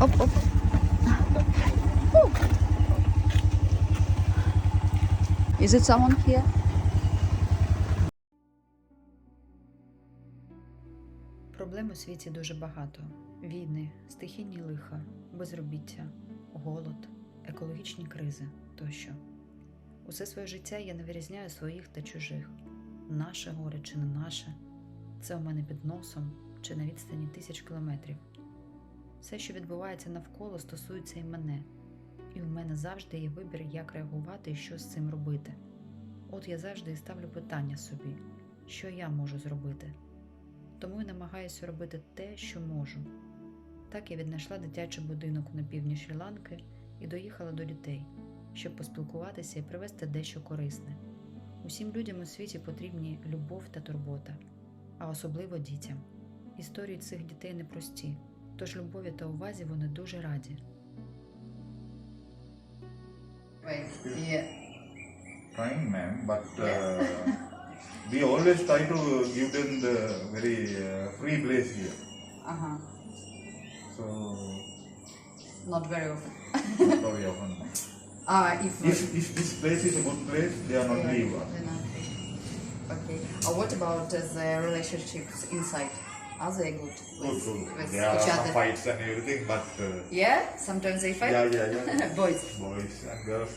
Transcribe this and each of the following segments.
Оп, оп. Is it someone here? Проблем у світі дуже багато: війни, стихійні лиха, безробіття, голод, екологічні кризи тощо. Усе своє життя я не вирізняю своїх та чужих. Наше горе чи не наше, це у мене під носом чи на відстані тисяч кілометрів. Все, що відбувається навколо, стосується і мене, і у мене завжди є вибір, як реагувати і що з цим робити. От я завжди і ставлю питання собі, що я можу зробити тому й намагаюся робити те, що можу. Так я віднайшла дитячий будинок на півдні Шрі-Ланки і доїхала до дітей, щоб поспілкуватися і привезти дещо корисне. Усім людям у світі потрібні любов та турбота, а особливо дітям. Історії цих дітей непрості, тож любові та увазі вони дуже раді. Trying, ma'am, but uh, we always try to give them the very uh, free place here. Ага, So, not very often. not very often. Ah, if... If, if this place is a good place, they are not leave us. Okay. Uh, what about uh, the relationships inside? Are they good with, good. with There are each some other? fights and everything, but uh, Yeah, sometimes they fight. yeah, yeah, yeah. Boys. Boys and girls.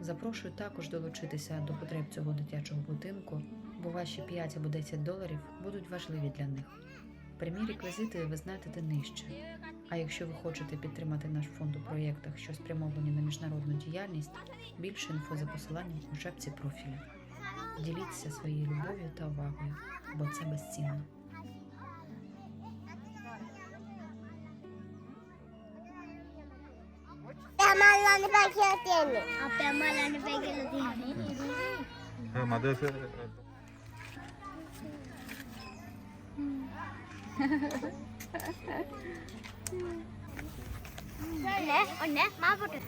Запрошую також долучитися до потреб цього дитячого будинку, бо ваші 5 або 10 доларів будуть важливі для них. Прямі реквізити ви знайдете нижче. А якщо ви хочете підтримати наш фонд у проєктах, що спрямовані на міжнародну діяльність, більше інфо за посиланням у шапці профіля. Діліться своєю любов'ю та увагою, бо це безцінно. ಅಲ್ಲಿ ಬಾಕಿ ಹೇಳ್ತೀನಿ ಅಪ್ಪ ಅಮ್ಮ ಅಲ್ಲಿ ಬಾಕಿ ಹೇಳ್ತೀನಿ ಮದ್ವೆ ಸೇರಿ ಒಂದೇ ಮಾಡ್ಬಿಟ್ಟು